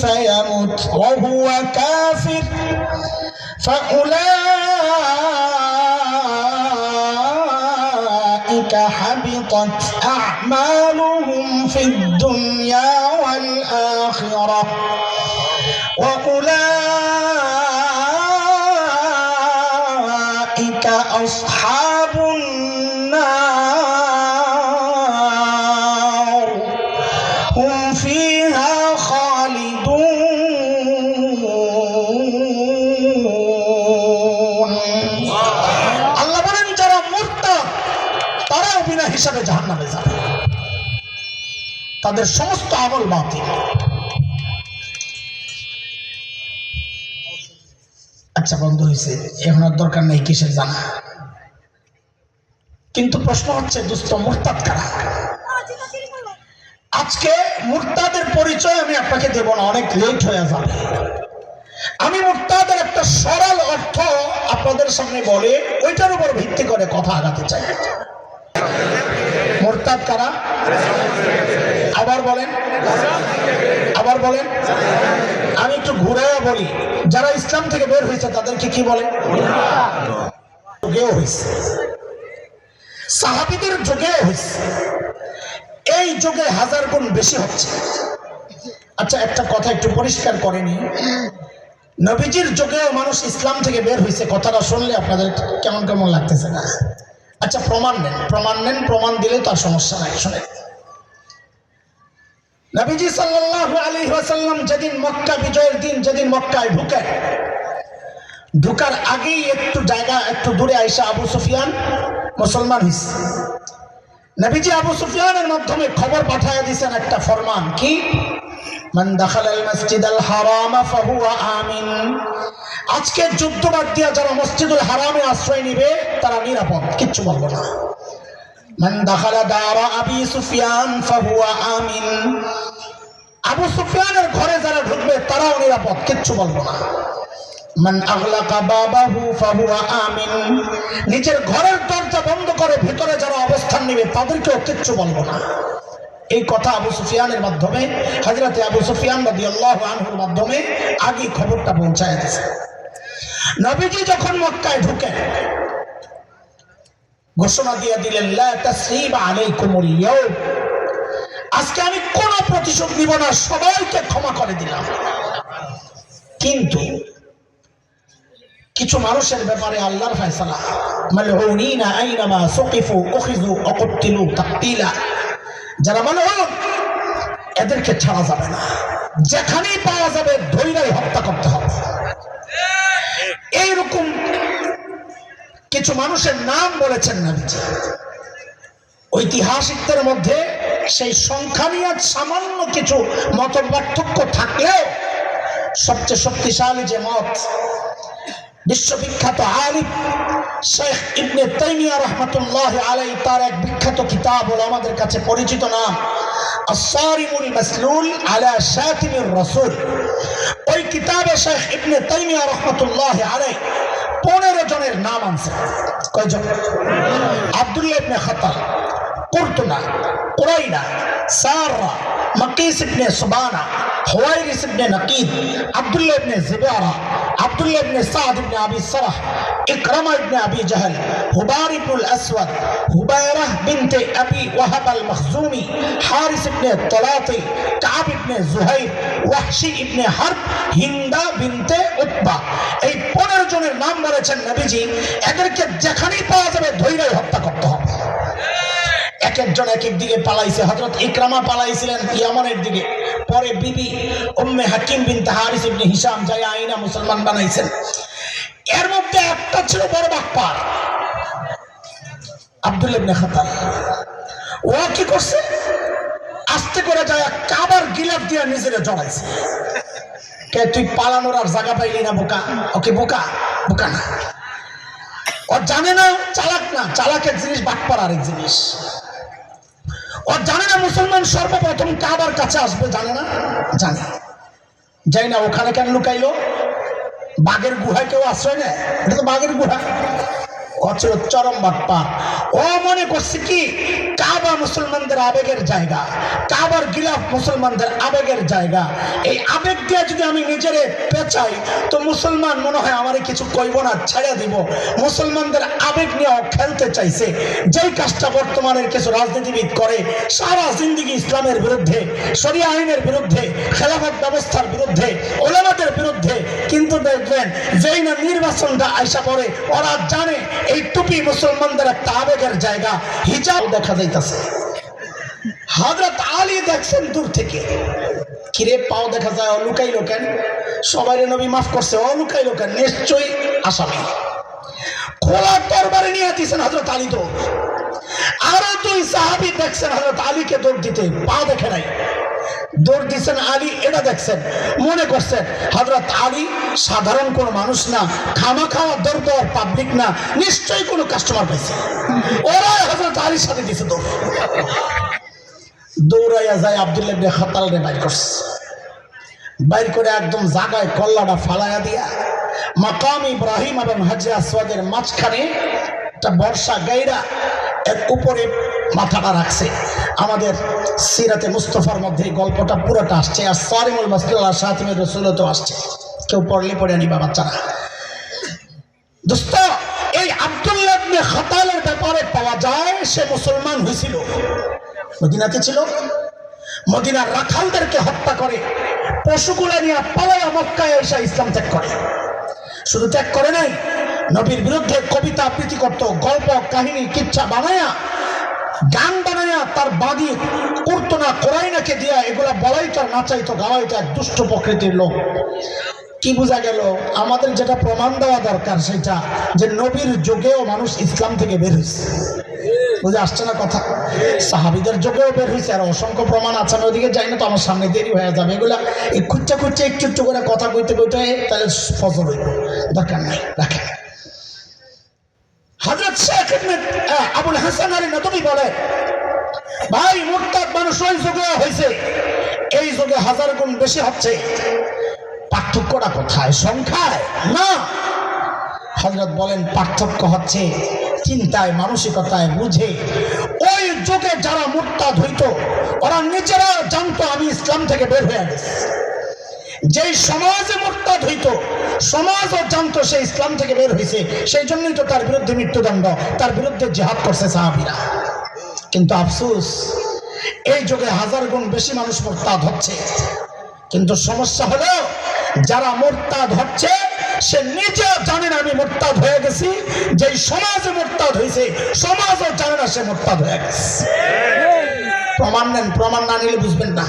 فيمت وهو كافر. فأولئك حبطت أعمالهم في الدنيا তাদের সমস্ত আমল বাতিল। আচ্ছা বন্ধ হয়েছে এখন আর দরকার নেই কিসের জানা? কিন্তু প্রশ্ন হচ্ছে, দুস্থ মুরতাদ কারা? আজকে মুরতাদের পরিচয় আমি আপনাকে দেব না, অনেক লেট হয়ে যাবে। আমি মুরতাদের একটা সরল অর্থ আপনাদের সামনে বলে, ওইটার উপর ভিত্তি করে কথা আগাতে চাই। মুরতাদ কারা? আবার বলেন। আবার বলেন। আমি একটু ঘুরে বলি, যারা ইসলাম থেকে বের হয়েছে, তাদেরকে কি বলে? সাহাবিদের যুগেও হয়েছে। এই যুগে হাজার গুণ বেশি হচ্ছে। আচ্ছা একটা কথা একটু পরিষ্কার করেনি নবীজির যুগেও মানুষ ইসলাম থেকে বের হয়েছে, কথাটা শুনলে আপনাদের কেমন কেমন লাগতেছে না? আচ্ছা প্রমাণ নেন প্রমাণ নেন, প্রমাণ দিলে তার সমস্যা নাই শুনে নবীজি সাল্লাল্লাহু আলাইহি ওয়াসাল্লাম যেদিন মক্কা বিজয়ের দিন, যেদিন মক্কায় ঢুকেন ঢুকার আগেই একটু জায়গা, একটু দূরে আইসা আবু সুফিয়ান মুসলমান হইছে। নবীজি আবু সুফিয়ানের মাধ্যমে খবর পাঠায় দিয়েছেন একটা ফরমান, কি? মান দাখালাল মসজিদাল হারাম ফাহুয়া আমিন। আজকে যুদ্ধ বাদ দিয়া যারা মসজিদুল হারামে আশ্রয় নিবে, তারা নিরাপদ, কিচ্ছু বলব না। মান দাখালা দারা আবি সুফিয়ান ফাহুয়া আমিন। আবু সুফিয়ানের ঘরে যারা ঢুকবে, তারাও নিরাপদ, কিচ্ছু বলব না। মান আগলাকা বাবাহু ফাহুয়া আমিন। নিজের ঘরের দরজা বন্ধ করে ভিতরে যারা অবস্থান নেবে, তাদেরকেও কিচ্ছু বলব না। এই কথা আবু সুফিয়ানের মাধ্যমে হাজরাতে আবু সুফিয়ান নদী আল্লাহ আনহুর মাধ্যমে আগে খবরটা পৌঁছায় দিয়েছে নবীজি যখন মক্কায় ঢুকেন ঘোষণা দিয়ে দিলেন আজকে আমি কোন প্রতিশোধ নিব না, সবাইকে ক্ষমা করে দিলাম। কিন্তু কিছু মানুষের ব্যাপারে আল্লাহর ফয়সালা, মালউনিনা আইনামা সুকিফু উখিযু অকুতিলু তাকতিলা। যারা মালউন এদেরকে ছাড়া যাবে না। যেখানেই পাওয়া যাবে ধৈর্যই হত্যা করতে হবে। এইরকম কিছু মানুষের নাম বলেছেন নবীজি। ঐতিহাসিকদের মধ্যে সেই সংখ্যা নিয়ে সামান্য কিছু মত পার্থক্য থাকলেও সবচেয়ে শক্তিশালী যে মত বিশ্ববিখ্যাত আলিম শেখ ইবনে তাইমিয়া রহমতুল্লাহ আলাই তার এক বিখ্যাত কিতাব হলো আমাদের কাছে পরিচিত নাম আলা ওই কিতাবে শেখ ইবনে তাইমিয়া রহমতুল্লাহ আলাই পনেরো জনের নাম আনছে কয়জন আবদুল্লাহ ইবনে খাতা কুরতুনা কুরাইনা সাররা মাকিস ইবনে সুবানা হোয়াইরিস ইবনে নাকিদ, আব্দুল্লাহ ইবনে জুবায়রা আব্দুল্লাহ ইবনে সাদ ইবনে আবি সালাহ, ইকরামা ইবনে আবি জাহল হুবার ইবনুল আসওয়াদ হুবায়রা বিনতে আবি ওয়াহাব আল মখজুমি হারিস ইবনে তলাতি, কাব ইবনে জুহাইর, ওয়াহশি ইবনে হারব, হিন্দা বিনতে উতবা। এই পনেরো জনের নাম বলেছেন নবীজি, এদেরকে যেখানেই পাওয়া যাবে ধৈর্যই হত্যা করতে হবে। এক একজন এক এক দিকে পালাইছে। হজরত ইকরামা পালাইছিলেন ইয়ামনের দিকে। পরে বিবি উম্মে হাকিম বিন তাহারিস ইবনে হিসাম যাই আইনা মুসলমান বানাইছেন। এর মধ্যে একটা ছিল বড় বাপ্পার। আব্দুল ইবনে ও কি করছে? আস্তে করে যায় কাবার গিলাফ দিয়া নিজেরে জড়াইছে। কে, তুই পালানোর আর জায়গা পাইলি না, বোকা? ওকে বোকা? বোকা না। ও জানে না, চালাক না। চালাক এক জিনিস বাটপার আরেক জিনিস। ও জানে না মুসলমান সর্বপ্রথম কাবার কাছে আসবে, জানে না? জানে। যাই না ওখানে কেন লুকাইলো? বাঘের গুহায় কেউ আশ্রয় নেয়? এটা তো বাঘের গুহা। হচ্ছিল চরম বাটপার ও মনে করছে কি? কাবা মুসলমানদের আবেগের জায়গা, কাবার গিলাফ মুসলমানদের আবেগের জায়গা। এই আবেগ দিয়ে যদি আমি নিজেরে পেঁচাই, তো মুসলমান মনে হয় আমারে কিছু কইব না, ছেড়ে দিব। মুসলমানদের আবেগ নিয়েও খেলতে চাইছে। যেই কাজটা বর্তমানের কিছু রাজনীতিবিদ করে, সারা জিন্দিগি ইসলামের বিরুদ্ধে, শরিয়া আইনের বিরুদ্ধে, খেলাফত ব্যবস্থার বিরুদ্ধে, ওলামাদের বিরুদ্ধে। কিন্তু দেখবেন, যেই না নির্বাচনটা আইসা পড়ে, ওরা জানে এই টুপি মুসলমানদের একটা আবেগের জায়গা। হিজাব দেখা যাইতাছে। হজরত আলী দেখছেন দূর থেকে। কিরে, পাও দেখা যায় ও লুকাইলো কেন? সবাই নবী মাফ করছে, ও লুকাইলো কেন? নিশ্চয়ই আসামি। খোলা তরবারে নিয়ে দিয়েছেন হজরত আলী তো। আরও দুই সাহাবি দেখছেন হজরত আলীকে দৌড় দিতে। পা দেখে নাই। দৌড় দিচ্ছেন আলী, এটা দেখছেন, মনে করছেন আলী সাধারণ মানুষ না খামা খাওয়া দৌড় দেওয়ার পাবলিক না, নিশ্চয়ই কোনো কাস্টমার পাইছে। ওরা আলীর সাথে দিছে দৌড়। দৌড়াইয়া যায় আবদুল্লাহ রে বাইর করছে। বাইর করে একদম জাগায় কল্লাটা ফালাইয়া দিয়া, মাকাম ইব্রাহিম এবং হাজরা আসওয়াদের মাঝখানে একটা বর্ষা গাইরা, এর উপরে মাথাটা রাখছে। আমাদের সিরাতে মুস্তফার মধ্যে গল্পটা পুরোটা আসছে আর সারিমুল মাসুল্লাহ সাতিমের রসুলও আসছে। কেউ পড়লে পড়ে আনিবা বাচ্চারা। দোস্ত, এই আব্দুল্লাহ খাতালের ব্যাপারে পাওয়া যায় সে মুসলমান হয়েছিল। মদিনাতে ছিল। মদিনার রাখালদেরকে হত্যা করে, পশুগুলা নিয়ে পালায়া মক্কায় এসে ইসলাম ত্যাগ করে। শুধু ত্যাগ করে নাই, নবীর বিরুদ্ধে কবিতা আবৃত্তি করত, গল্প, কাহিনী, কিচ্ছা বানায়া গান বানায়া তার বাদী করতো না কোরাইনাকে দিয়া এগুলা বলাই তো আর নাচাইতো, গাওয়াইতো এক দুষ্ট প্রকৃতির লোক। কি বোঝা গেল? আমাদের যেটা প্রমাণ দেওয়া দরকার সেটা যে নবীর যুগেও মানুষ ইসলাম থেকে বের হয়েছে বুঝে আসছে না কথা? সাহাবিদের যুগেও বের হয়েছে আর অসংখ্য প্রমাণ আছে। আমি ওদিকে যাই না তো, আমার সামনে দেরি হয়ে যাবে। এগুলা এই খুঁজতে খুঁজতে একটু একটু করে কথা কইতে কইতে তাহলে ফজর হইব দরকার নাই, রাখেন। হজরত শেখ আবুল হাসান আলী নদী বলে, ভাই, মুরতাদ মানুষ ওই যুগে হয়েছে এই যুগে হাজার গুণ বেশি হচ্ছে। পার্থক্যটা কোথায়? সংখ্যায়? না। হজরত বলেন, পার্থক্য হচ্ছে চিন্তায়, মানসিকতায়, বুঝে। ওই যুগে যারা মুরতাদ হইত, ওরা নিজেরা জানতো আমি ইসলাম থেকে বের হয়ে গেছি। যেই সমাজে মোরতাদ হইত সমাজও জানতো সে ইসলাম থেকে বের হয়েছে সেই জন্যই তো তার বিরুদ্ধে মৃত্যুদণ্ড, তার বিরুদ্ধে জেহাদ করছে সাহাবিরা। কিন্তু আফসোস, এই যুগে হাজার গুণ বেশি মানুষ মোরতাদ হচ্ছে। কিন্তু সমস্যা হলো, যারা মোরতাদ হচ্ছে, সে নিজে জানে না আমি মোরতাদ হয়ে গেছি, যেই সমাজে মোরতাদ হয়েছে সমাজও জানে না সে মোরতাদ হয়ে গেছে। প্রমাণ নেন, প্রমাণ না নিলে বুঝবেন না।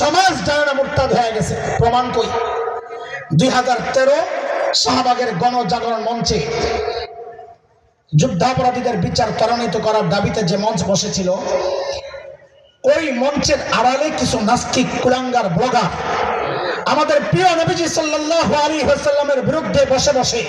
সমাজ জানে না মোরতাদ হয়ে গেছে, প্রমাণ কই? দুই হাজার তেরো শাহবাগের গণজাগরণ মঞ্চে যুদ্ধাপরাধীদের বিচার ত্বরান্বিত করার দাবিতে যে মঞ্চ বসেছিল, ওই মঞ্চের আড়ালে কিছু নাস্তিক, কুলাঙ্গার, ব্লগার আমাদের প্রিয় নবীজি সাল্লাল্লাহু আলাইহি ওয়াসাল্লামের বিরুদ্ধে বসে বসে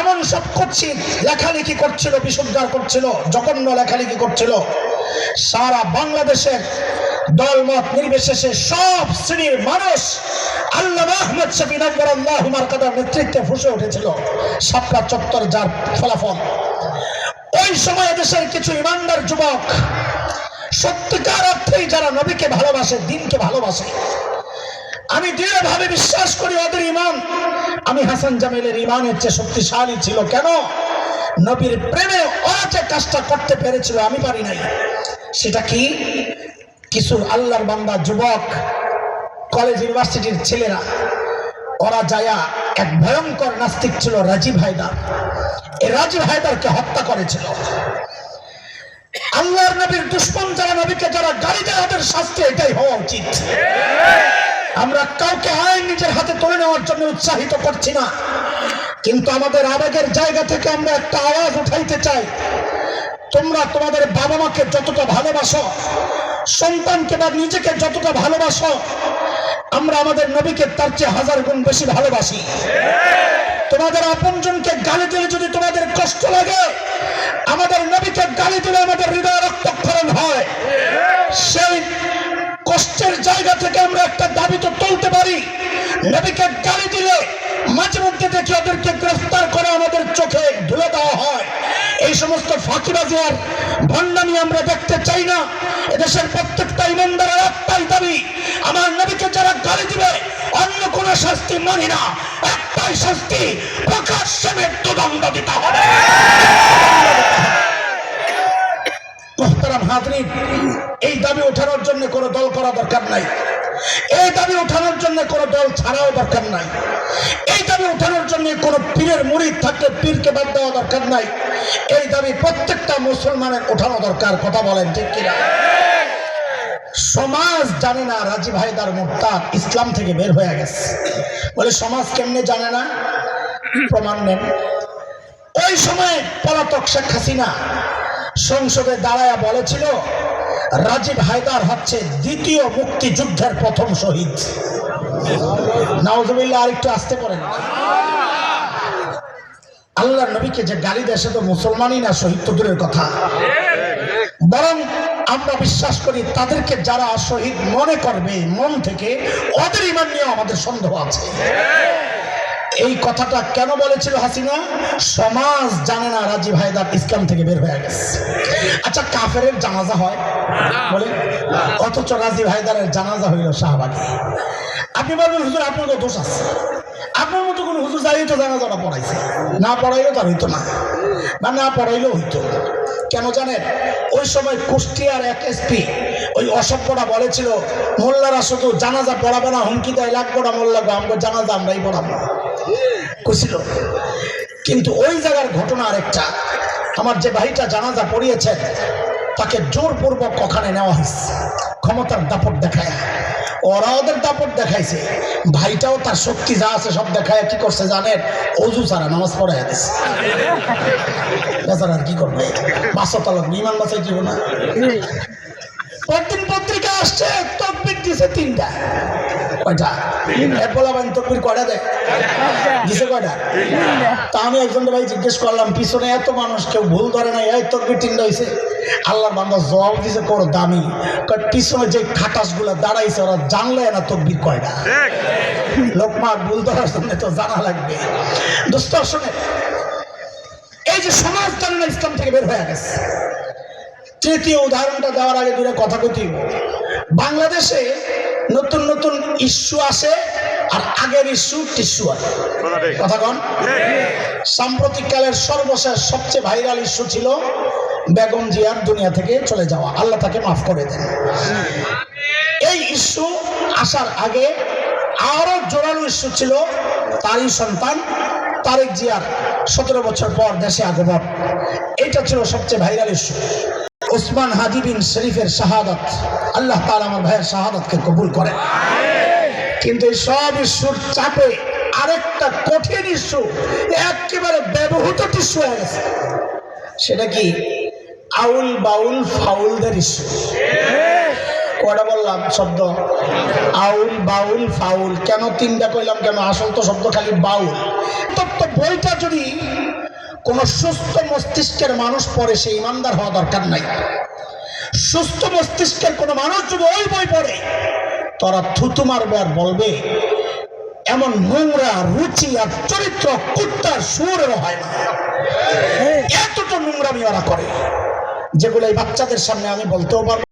এমন সব করছি লেখালেখি করছিল, বিশুদ্ধার করছিল, জঘন্য লেখালেখি করছিল। সারা বাংলাদেশের দলমত নির্বিশেষে সব শ্রেণির মানুষ আল্লাহ আহমদ নেতৃত্বে ফুসে উঠেছিল। চত্বর যার ফলাফল। ওই সময় দেশের কিছু ইমানদার যুবক সত্যিকার অর্থেই যারা নবীকে ভালোবাসে, দিনকে ভালোবাসে। আমি দৃঢ়ভাবে বিশ্বাস করি ওদের ইমান। আমি হাসান জামিলের ইমানের চেয়ে শক্তিশালী ছিল কেন? নবীর প্রেমে ওরা যে কাজটা করতে পেরেছিল, আমি পারি নাই। সেটা কি? কিছু আল্লাহর বান্দা, যুবক, কলেজ ইউনিভার্সিটির ছেলেরা, ওরা যায়া এক ভয়ঙ্কর নাস্তিক ছিল, রাজীব হায়দার। এই রাজীব হায়দারকে হত্যা করেছিল। আল্লাহর নবীর দুশ্মন যারা নবীকে, যারা গাড়ি দেয় ওদের শাস্তি, এটাই হওয়া উচিত। আমরা কাউকে আইন নিজের হাতে তুলে নেওয়ার জন্য উৎসাহিত করছি না। কিন্তু আমাদের আবেগের জায়গা থেকে আমরা একটা আওয়াজ উঠাইতে চাই। তোমরা তোমাদের বাবা মাকে যতটা ভালোবাসো, সন্তানকে বা নিজেকে যতটা ভালোবাসো, আমরা আমাদের নবীকে তার চেয়ে হাজার গুণ বেশি ভালোবাসি। তোমাদের আপনজনকে গালি দিলে যদি তোমাদের কষ্ট লাগে, আমাদের নবীকে গালি দিলে আমাদের হৃদয় রক্তক্ষরণ হয়। সেই কষ্টের জায়গা থেকে আমরা একটা দাবি তো তুলতে পারি। নবীকে গালি দিলে মাঝে মধ্যে দেখি ওদেরকে গ্রেফতার করে আমাদের চোখে ধুলে দেওয়া হয়। এই ফাঁকিবাজি আর ভণ্ডামি আমরা দেখতে চাই না। এদেশের প্রত্যেকটা ইমানদারের একটাই দাবি, আমার নবীকে যারা গালি দিবে, অন্য কোন শাস্তি মানি না। একটাই শাস্তি, প্রকাশ্যে মৃত্যুদণ্ড দিতে হবে। হাজরিন এই দাবি ওঠানোর জন্য কোনো দল করা দরকার নাই। এই দাবি ওঠানোর জন্য কোনো দল ছাড়াও দরকার নাই। এই দাবি ওঠানোর জন্য কোনো পীরের মুড়িদ থাকলে পীরকে বাদ দেওয়া দরকার নাই। এই দাবি প্রত্যেকটা মুসলমানের ওঠানো দরকার, কথা বলেন ঠিক কিনা? সমাজ জানে না রাজীব হায়দার মোর্তাদ ইসলাম থেকে বের হয়ে গেছে। বলে, সমাজ কেমনে জানে না? প্রমাণ নেন। ওই সময় পলাতক শেখ হাসিনা সংসদে দাঁড়ায়া বলেছিল, রাজীব হায়দার হচ্ছে দ্বিতীয় মুক্তিযুদ্ধের প্রথম শহীদ। নাওজবিল্লা আরেকটু আসতে পারেন। আল্লাহ নবীকে যে গালি সে তো মুসলমানই না, শহীদ তো দূরের কথা। বরং আমরা বিশ্বাস করি, তাদেরকে যারা শহীদ মনে করবে, মন থেকে, ওদের ইমান নিয়েও আমাদের সন্দেহ আছে। এই কথাটা কেন বলেছিল হাসিনা? সমাজ জানে না রাজীব হায়দার ইসলাম থেকে বের হয়ে গেছে। আচ্ছা কাফের জানাজা হয়। অথচ রাজীব হায়দারের জানাজা হইল শাহবাগে। আপনি বলবেন হুজুর আপনার দোষ আছে। আপনার মতো কোনো হুজুর যাই তো জানাজাটা পড়াইছে। না পড়াইলেও তার হইতো না। বা না পড়াইলেও হইতো কেন জানেন? ওই সময় কুষ্টিয়ার এক এসপি ওই অসভ্যটা বলেছিল মোল্লারা শুধু জানাজা পড়াবে না হুমকি দেয় লাগবো না মোল্লা গো, আমগো জানাজা আমরাই পড়াবো। কুছিল কিন্তু ওই জায়গার ঘটনা আরেকটা। আমার যে ভাইটা জানাজা পড়িয়েছেন তাকে জোরপূর্বক ওখানে নেওয়া হয়েছে। ক্ষমতার দাপট দেখায়। ওরা ওদের দাপট দেখাইছে। ভাইটাও তার শক্তি যা আছে সব দেখায়। কি করছে জানেন? অজু ছাড়া নামাজ পড়াই দিছে। বেচারা আর কি করবে? বাসতলা বিমান বাসায় জীবন না। পরদিন পত্রিকা আসছে তকবির দিছে তিনটা। কয়টা? বলা বাইন তকবির কয়টা দেয় দিছে কয়টা? তা আমি একজন ভাই জিজ্ঞেস করলাম পিছনে এত মানুষ কেউ ভুল ধরে না এই তকবির তিনটা হয়েছে আল্লাহর বান্দা জবাব দিছে বড় দামি। পিছনে যে খাটাসগুলা দাঁড়াইছে ওরা জানলে না তকবির কয়টা? লোকমা ভুল ধরার জন্য তো জানা লাগবে। দোস্ত শোনে এই যে সমাজ জানে না ইসলাম থেকে বের হয়ে গেছে। তৃতীয় উদাহরণটা দেওয়ার আগে দূরে কথা কইতে বাংলাদেশে নতুন নতুন ইস্যু আসে আর আগের ইস্যু টিস্যু আছে কথা কন সাম্প্রতিককালের সর্বশেষ সবচেয়ে ভাইরাল ইস্যু ছিল বেগম জিয়ার দুনিয়া থেকে চলে যাওয়া। আল্লাহ তাকে মাফ করে দেন। এই ইস্যু আসার আগে আরও জোরালো ইস্যু ছিল তারই সন্তান তারেক জিয়ার সতেরো বছর পর দেশে আগমন। এটা ছিল সবচেয়ে ভাইরাল ইস্যু। ওসমান হাদি বিন শরীফের শাহাদাত। আল্লাহ তাআলা আমার ভাইয়ের শাহাদাতকে কবুল করেন। কিন্তু এই সব ইস্যুর চাপে আরেকটা কঠিন ইস্যু, একেবারে ব্যবহৃত ইস্যু হয়ে গেছে। সেটা কি? আউল বাউল ফাউলদের ইস্যু। কটা বললাম? শব্দ। আউল বাউল ফাউল। কেন তিনটা কইলাম? কেন আসল তো শব্দ খালি বাউল। তো বইটা যদি কোন সুস্থ মস্তিষ্কের মানুষ পড়ে সে ইমানদার হওয়া দরকার নাই। সুস্থ মস্তিষ্কের কোনো মানুষ যদি ওই বই পড়ে তোরা থুতু মারবে আর বলবে এমন নোংরা রুচি আর চরিত্র কুত্তার সুরেরও হয় না। এতটা নোংরামি ওরা করে যেগুলো এই বাচ্চাদের সামনে আমি বলতেও পারব